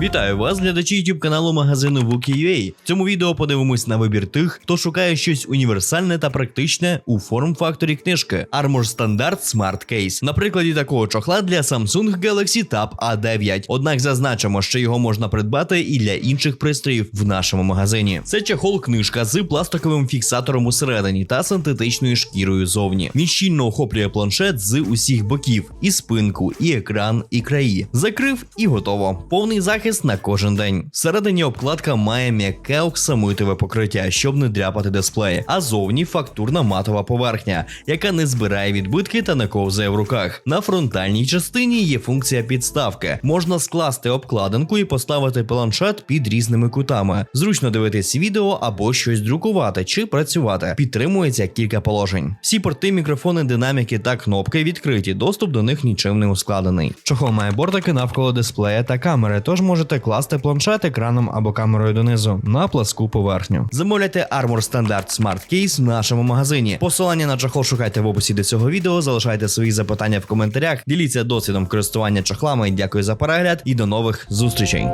Вітаю вас, глядачі YouTube каналу магазину Wookie.ua. В цьому відео подивимось на вибір тих, хто шукає щось універсальне та практичне у форм-факторі книжки Armor Standard Smart Case. На прикладі такого чохла для Samsung Galaxy Tab A9. Однак зазначимо, що його можна придбати і для інших пристроїв в нашому магазині. Це чехол книжка з пластиковим фіксатором усередині та синтетичною шкірою зовні. Він щільно охоплює планшет з усіх боків, і спинку, і екран, і краї. Закрив і готово. Повний захист на кожен день. Всередині обкладка має м'яке оксамитове покриття, щоб не дряпати дисплеї, а зовні фактурна матова поверхня, яка не збирає відбитки та не ковзає в руках. На фронтальній частині є функція підставки. Можна скласти обкладинку і поставити планшет під різними кутами. Зручно дивитись відео або щось друкувати чи працювати. Підтримується кілька положень. Всі порти, мікрофони, динаміки та кнопки відкриті. Доступ до них нічим не ускладений. Чохол має бортики навколо дисплея та камери, тож можете класти планшет екраном або камерою донизу на пласку поверхню. Замовляйте Armor Standard Smart Case в нашому магазині. Посилання на чохол шукайте в описі до цього відео. Залишайте свої запитання в коментарях. Діліться досвідом користування чохлами. Дякую за перегляд і до нових зустрічей.